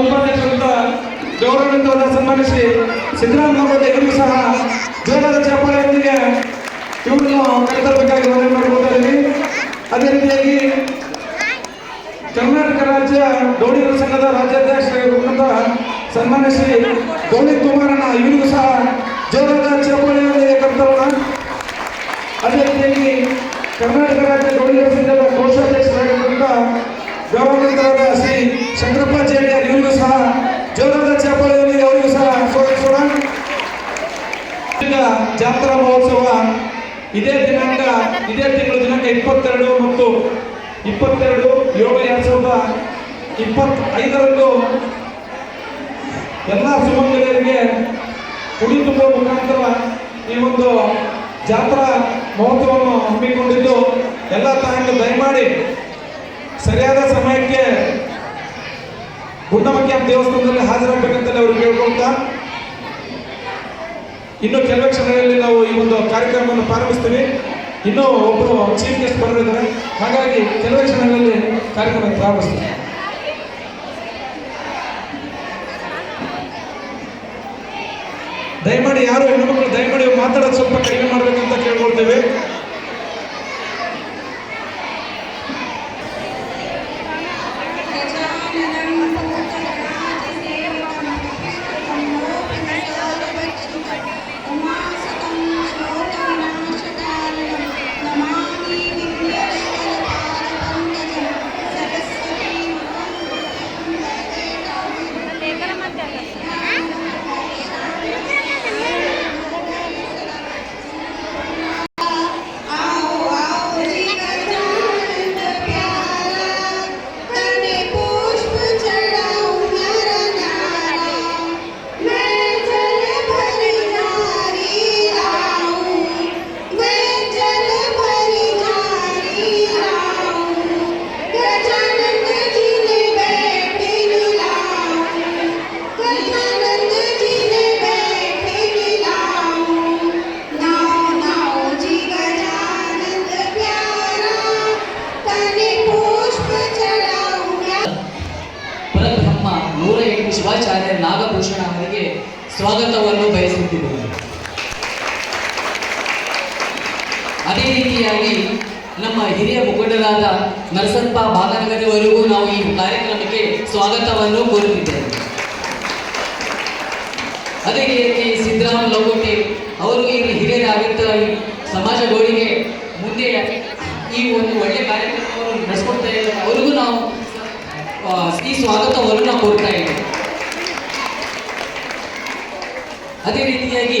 ಉಪಾಧ್ಯಕ್ಷರಿಂದ ಗೌರವದಿಂದ ಸನ್ಮಾನಿಸಿ ಸಿದ್ದರಾಮಯ್ಯ ಸಹ ಜೋಳದ ಚಪ್ಪಾಳೆಯೊಂದಿಗೆ ಇವ್ರನ್ನು ಕರೆತರಬೇಕಾಗಿ ಮನವಿ ಇದ್ದೀವಿ. ಅದೇ ರೀತಿಯಾಗಿ ಕರ್ನಾಟಕ ರಾಜ್ಯ ಗೌಡಿಗರ ಸಂಘದ ರಾಜ್ಯಾಧ್ಯಕ್ಷರಾಗಿರುವಂತ ಸನ್ಮಾನ್ಯ ಶ್ರೀ ಗೌಳಿ ಕುಮಾರನ ಇವರಿಗೂ ಸಹ ಜೋರಾದ ಚಪ್ಪಾಳೆಯೊಂದಿಗೆ ಕರ್ತವ್ಯ ಅದೇ ರೀತಿಯಾಗಿ ಕರ್ನಾಟಕ ರಾಜ್ಯ ಗೌಡಿಗರ ಸಂಘದ ಕೋಶಾಧ್ಯಕ್ಷರಾಗಿರುವಂತಹ ಗೌರವಾನ್ವಿತರಾದ ಶ್ರೀ ಶಂಕರಪ್ಪ ಜೇಡಿಯರ್ ಇವರಿಗೂ ಸಹ ಜೋರಾದ ಚಪ್ಪಾಳೆಯೊಂದಿಗೆ ಅವರಿಗೂ ಸಹ ಸ್ವಾಗತಿಸೋಣ ಈಗ ಜಾತ್ರಾ ಮಹೋತ್ಸವ ಇದೇ ದಿನಾಂಕ, ಇದೇ ತಿಂಗಳ ದಿನಾಂಕ ಇಪ್ಪತ್ತೆರಡು ಮತ್ತು ಇಪ್ಪತ್ತೆರಡು ಏಳು ಎರಡ್ ಸಾವಿರದ ಇಪ್ಪತ್ತೈದರಂದು ಎಲ್ಲ ಸುಮಂಗಲಿಯರಿಗೆ ಕುಡಿ ತುಂಬುವ ಮುಖಾಂತರ ಈ ಒಂದು ಜಾತ್ರಾ ಮಹೋತ್ಸವವನ್ನು ಹಮ್ಮಿಕೊಂಡಿದ್ದು, ಎಲ್ಲ ತಾಯಿಗಳು ದಯಮಾಡಿ ಸರಿಯಾದ ಸಮಯಕ್ಕೆ ಗುಂಡಮಕ್ಕಿಯ ದೇವಸ್ಥಾನದಲ್ಲಿ ಹಾಜರಾಗಬೇಕಂತಲೇ ಅವರು ಕೇಳ್ಕೊಳ್ತಾ ಇನ್ನು ಕೆಲವೇ ಕ್ಷಣಗಳಲ್ಲಿ ನಾವು ಈ ಒಂದು ಕಾರ್ಯಕ್ರಮವನ್ನು ಪ್ರಾರಂಭಿಸ್ತೀವಿ ಇನ್ನೂ ಒಬ್ಬರು ಚೀಫ್ ಗೆಸ್ಟ್ ಬರಲಿದ್ದಾರೆ ಹಾಗಾಗಿ ಕೆಲವೇ ಕ್ಷಣಗಳಲ್ಲಿ ಕಾರ್ಯಕ್ರಮ ಪ್ರಾರಂಭಿಸ್ತೀವಿ ದಯಮಾಡಿ ಯಾರು ಹೆಣ್ಣುಮಕ್ಕಳು ದಯಮಾಡಿ ಮಾತಾಡೋದು ಸ್ವಲ್ಪ ಕಡಿಮೆ ಮಾಡಬೇಕಂತ ಕೇಳ್ಕೊಳ್ತೇವೆ. ಶಿವಾಚಾರ್ಯ ನಾಗಭೂಷಣ ಅವರಿಗೆ ಸ್ವಾಗತವನ್ನು ಬಯಸುತ್ತಿದ್ದೇನೆ. ಅದೇ ರೀತಿಯಾಗಿ ನಮ್ಮ ಹಿರಿಯ ಮುಖಂಡರಾದ ನರಸಪ್ಪ ಭಾಗನಗರವರೆಗೂ ನಾವು ಈ ಕಾರ್ಯಕ್ರಮಕ್ಕೆ ಸ್ವಾಗತವನ್ನು ಕೋರುತ್ತಿದ್ದೇವೆ. ಅದೇ ರೀತಿ ಸಿದ್ದರಾಮ ಲಗೋಟೆ ಅವರು ಈ ಹಿರಿಯರ ಅಭಿಪ್ರಾಯ ಸಮಾಜ ಗೋಳಿಗೆ ಮುಂದೆ ಈ ಒಂದು ಒಳ್ಳೆ ಕಾರ್ಯಕ್ರಮವನ್ನು ನಡೆಸ್ಕೊಡ್ತಾ ಇದ್ದಾರೆ. ಅವರಿಗೂ ನಾವು ಈ ಸ್ವಾಗತವನ್ನು ನಾವು ಕೋರ್ತಾ ಇದ್ದೇವೆ. ಅದೇ ರೀತಿಯಾಗಿ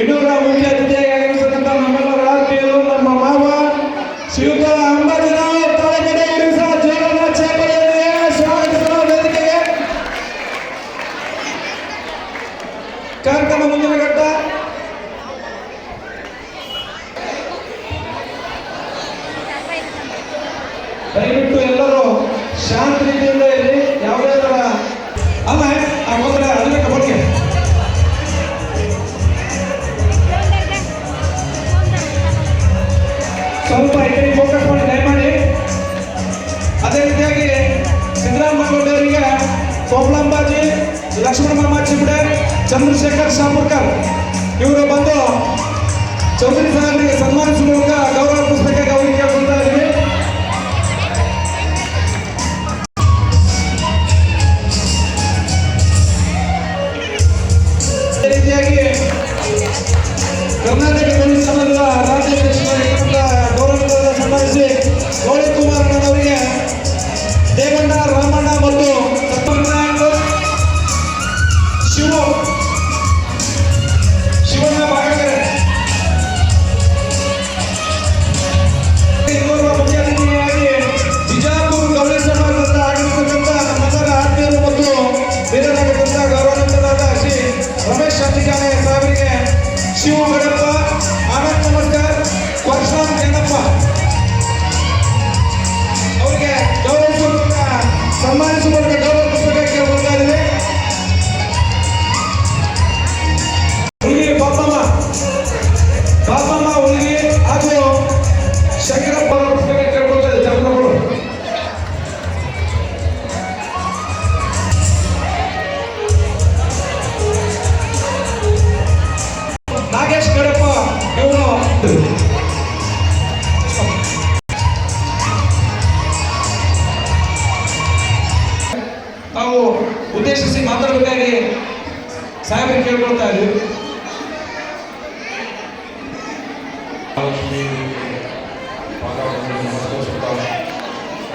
ಇನ್ನೂರ ಮುಖ್ಯ ಅತಿಥಿಯಾಗಿ ನಮ್ಮೆಲ್ಲ ಆತ್ಮೀಯರು ನಮ್ಮ ಮಾವ ಶ್ರೀಯುತ ಅಂಬಾಜಿರಾವ್ ತಳಗಡೆ ಇರಿಸ ಜೀವನ ಸ್ವಾಗತಿಸುವ ವೇದಿಕೆಗೆ. ಕಾರ್ಯಕ್ರಮ ಮುಂದಿನ ಘಟ್ಟ. ದಯವಿಟ್ಟು ಎಲ್ಲರೂ ಶಾಂತ ರೀತಿಯಿಂದ ಲಕ್ಷ್ಮಣ ಮಾಮ ಚಿಬ್ಡೆ ಚಂದ್ರಶೇಖರ್ ಶಾಪುರ್ಕರ್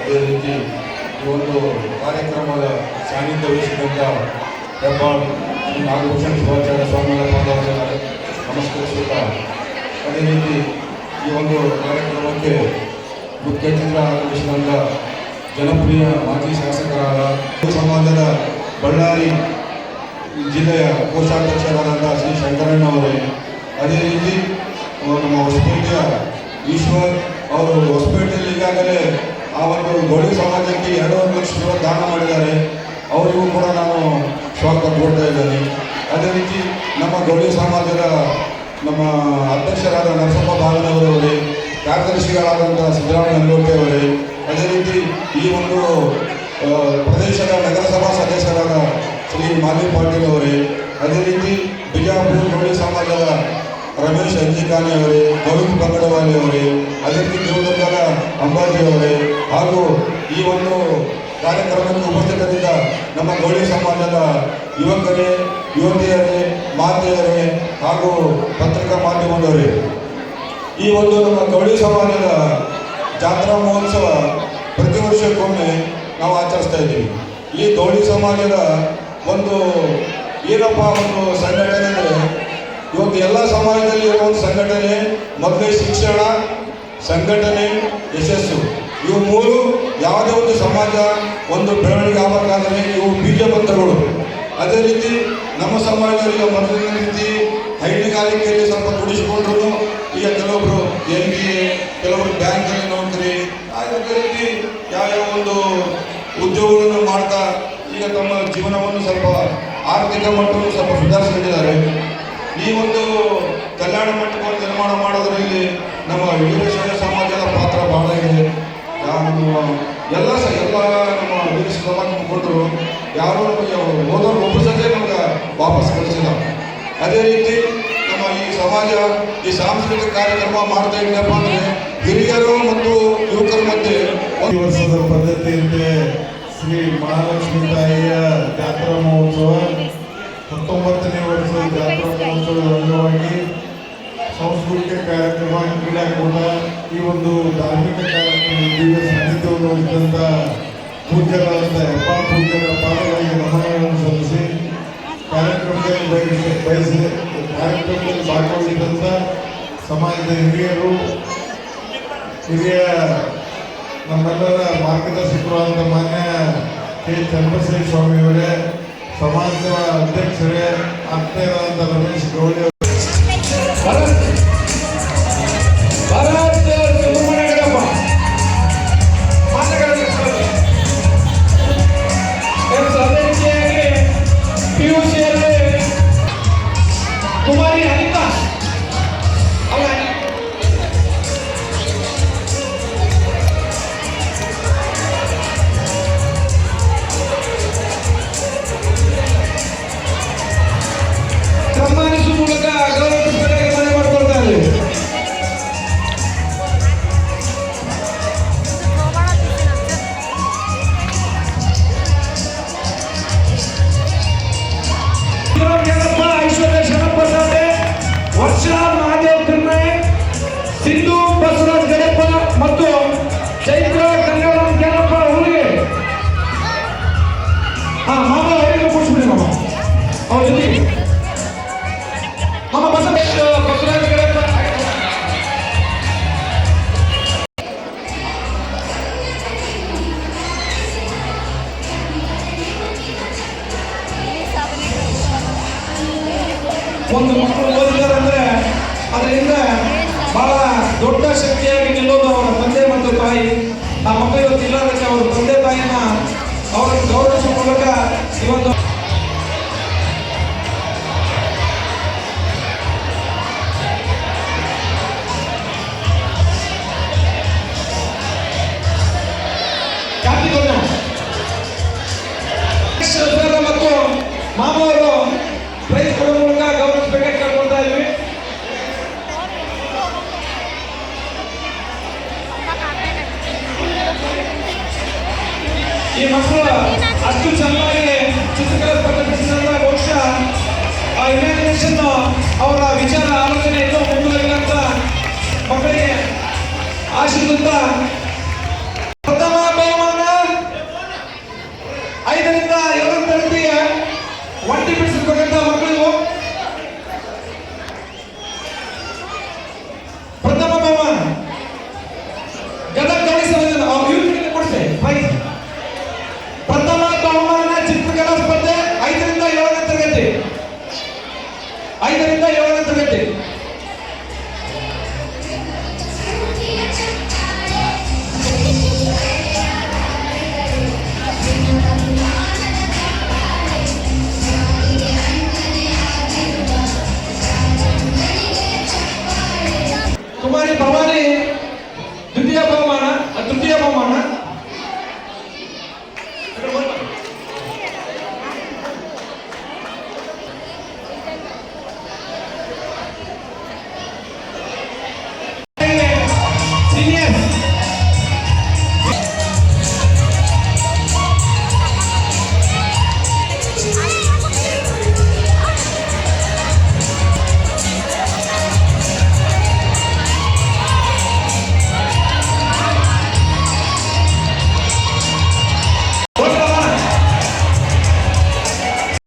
ಅದೇ ರೀತಿ ಈ ಒಂದು ಕಾರ್ಯಕ್ರಮದ ಸಾನ್ನಿಧ್ಯ ವಹಿಸಿದಂಥ ಹೆಬ್ಬಾಳ್ ಶ್ರೀ ನಾಗಭೂಷಣ್ ಶಿವಾಚಾರ್ಯ ಸ್ವಾಮಿಗಳ ಪಾದಾಭೂಮಿ ನಮಸ್ಕರಿಸುತ್ತಾ, ಅದೇ ರೀತಿ ಈ ಒಂದು ಕಾರ್ಯಕ್ರಮಕ್ಕೆ ಮುಖ್ಯ ಅತಿಥಿಗಳ ಆಗಮಿಸಿದಂಥ ಜನಪ್ರಿಯ ಮಾಜಿ ಶಾಸಕರಾದ ಸಮಾಜದ ಬಳ್ಳಾರಿ ಜಿಲ್ಲೆಯ ಕೋಶಾಧ್ಯಕ್ಷರಾದಂಥ ಶ್ರೀ ಶಂಕರಣ್ಣ ಅವರೇ ಅದೇ ರೀತಿ ಅಹ್, ನಮ್ಮ ಹೊಸಪೇಟೆಯ ಈಶ್ವರ್ ಅವರು ಹೊಸಪೇಟೆಯಲ್ಲಿ ಈಗಾಗಲೇ ಆ ಒಂದು ಗೌಳಿ ಸಮಾಜಕ್ಕೆ ಎರಡೂವರೆ ಲಕ್ಷ ರೂಪಾಯಿ ದಾನ ಮಾಡಿದ್ದಾರೆ ಅವರಿಗೂ ಕೂಡ ನಾನು ಸ್ವಾಗತ ಕೊಡ್ತಾ ಇದ್ದೇನೆ ಅದೇ ರೀತಿ ನಮ್ಮ ಗೌಳಿ ಸಮಾಜದ ನಮ್ಮ ಅಧ್ಯಕ್ಷರಾದ ನರಸಪ್ಪ ಬಾಲನವರವರೇ ಕಾರ್ಯದರ್ಶಿಗಳಾದಂಥ ಸಿದ್ದರಾಮಯ್ಯ ನಂದೋಟೆ ಅವರೇ ಅದೇ ರೀತಿ ಈ ಒಂದು ಆ, ಪ್ರದೇಶದ ನಗರಸಭಾ ಸದಸ್ಯರಾದ ಶ್ರೀ ಮಾಲಿ ಪಾಟೀಲ್ ಅವರೇ, ಅದೇ ರೀತಿ ಬಿಜಾಪುರ ಗೌಳಿ ಸಮಾಜದ ರಮೇಶ್ ಅಂಜಿಕಾನಿ ಅವರೇ ಗೋವಿಂದ್ ಬಂಗಡವಾಲಿ ಅವರೇ, ಅದೇ ರೀತಿ ದೇವದುರ್ಗದ ಅಂಬಾಜಿ ಅವರೇ, ಹಾಗೂ ಈ ಒಂದು ಕಾರ್ಯಕ್ರಮಕ್ಕೆ ಉಪಸ್ಥಿತರಿದ್ದ ನಮ್ಮ ಗೌಳಿ ಸಮಾಜದ ಯುವಕರೇ, ಯುವತಿಯರೇ, ಮಾತೆಯರೇ, ಹಾಗೂ ಪತ್ರಿಕಾ ಮಾಧ್ಯಮದವರೇ. ಈ ಒಂದು ನಮ್ಮ ಗೌಳಿ ಸಮಾಜದ ಜಾತ್ರಾ ಮಹೋತ್ಸವ ಪ್ರತಿ ವರ್ಷಕ್ಕೊಮ್ಮೆ ನಾವು ಆಚರಿಸ್ತಾ ಇದ್ದೀವಿ. ಈ ದೋಳಿ ಸಮಾಜದ ಒಂದು ಏನಪ್ಪ ಒಂದು ಸಂಘಟನೆ ಅಂದರೆ ಇವತ್ತು ಎಲ್ಲ ಸಮಾಜದಲ್ಲಿ ಇರೋ ಒಂದು ಸಂಘಟನೆ, ಮೊದಲೇ ಶಿಕ್ಷಣ, ಸಂಘಟನೆ, ಯಶಸ್ಸು. ಇವು ಮೂರು ಯಾವುದೇ ಒಂದು ಸಮಾಜ, ಒಂದು ಬೆಳವಣಿಗೆ ಆಗಬೇಕಾದ್ರೆ ಇವು ಬೀಜ ಪತ್ರಗಳು. ಅದೇ ರೀತಿ ನಮ್ಮ ಸಮಾಜದಲ್ಲಿ ಮೊದಲಿನ ರೀತಿ ಹೈನುಗಾರಿಕೆಯಲ್ಲಿ ಸ್ವಲ್ಪ ದುಡಿಸಿಕೊಂಡ್ರು. ಈಗ ಕೆಲವೊಬ್ರು ಎಲ್ ಬಿ ಎ ಕೆಲವರು ಬ್ಯಾಂಕಲ್ಲಿ ನೌಕರಿ ಅದೇ ರೀತಿ ಯಾವ್ಯಾವ ಒಂದು ಉದ್ಯೋಗಗಳನ್ನು ಮಾಡ್ತಾ ಈಗ ತಮ್ಮ ಜೀವನವನ್ನು ಸ್ವಲ್ಪ ಆರ್ಥಿಕ ಮಟ್ಟವನ್ನು ಸ್ವಲ್ಪ ಸುಧಾರಿಸಿಕೊಂಡಿದ್ದಾರೆ. ಈ ಒಂದು ಕಲ್ಯಾಣ ಮಂಟಪವನ್ನು ನಿರ್ಮಾಣ ಮಾಡೋದರಲ್ಲಿ ನಮ್ಮ ವೀರಶೈವ ಸಮಾಜದ ಪಾತ್ರ ಬಹಳ ಇದೆ. ಎಲ್ಲ ಸಹ ಎಲ್ಲ ನಮ್ಮ ವೀರ ಸಮಾಜ ಮುಖಂಡರು ಯಾರು ಹೋದವರು ಒಬ್ಬರು ನಮ್ಗೆ ವಾಪಸ್ ಕಳಿಸಿಲ್ಲ. ಅದೇ ರೀತಿ ನಮ್ಮ ಈ ಸಮಾಜ ಈ ಸಾಂಸ್ಕೃತಿಕ ಕಾರ್ಯಕ್ರಮ ಮಾಡ್ತಾ ಇದ್ದಪ್ಪ ಅಂದರೆ ವರ್ಷದ ಪದ್ಧತಿಯಂತೆ ಶ್ರೀ ಮಹಾಲಕ್ಷ್ಮಿ ತಾಯಿಯ ಜಾತ್ರಾ ಮಹೋತ್ಸವ. ಹತ್ತೊಂಬತ್ತನೇ ವರ್ಷದ ಜಾತ್ರಾ ಮಹೋತ್ಸವದ ಅಂಗವಾಗಿ ಸಾಂಸ್ಕೃತಿಕ ಕಾರ್ಯಕ್ರಮ ಕ್ರೀಡಾಕೂಟ ಈ ಒಂದು ಧಾರ್ಮಿಕ ಕಾರ್ಯಕ್ರಮ ದಿವ್ಯ ಸಾನ್ನಿಧ್ಯವನ್ನು ಹೊಂದಿದಂಥ ಪೂಜ್ಯರಾದಂಥ ಹೆಬ್ಬಾ ಪೂಜ್ಯರ ಪಾದಗಳಿಗೆ ನಮನಗಳನ್ನು ಸಲ್ಲಿಸಿ ಕಾರ್ಯಕ್ರಮದಲ್ಲಿ ಬಯಸಿ ಬಯಸಿ, ಕಾರ್ಯಕ್ರಮದಲ್ಲಿ ಭಾಗವಹಿಸಿದಂಥ ಸಮಾಜದ ಹಿರಿಯರು, ಹಿರಿಯ ನಮ್ಮೆಲ್ಲರ ಮಾರ್ಗದರ್ಶಕರಾದ ಮಾನ್ಯ ಕೆ. ಚಂದ್ರಶೇಖರ ಸ್ವಾಮಿಯವರೇ ಸಮಾಜದ ಅಧ್ಯಕ್ಷರೇ ಆತ್ಮೀಯರಾದಂಥ ರಮೇಶ್ ಗೌಳಿ ಈ ಮಕ್ಕಳು ಅಷ್ಟು ಚೆನ್ನಾಗಿ ಚಿತ್ರಕಲಾ ಸ್ಪರ್ಧೆ ನಡೆಸಿದಾಗ ಬಹುಶಃ ಆ ಇಮ್ಯಾಜಿನೇಷನ್ ಅವರ ವಿಚಾರ, ಆಲೋಚನೆ ಎಂದೋ ಅಂತ ಮಕ್ಕಳಿಗೆ ಆಶೀರ್ವದ ಪ್ರಥಮ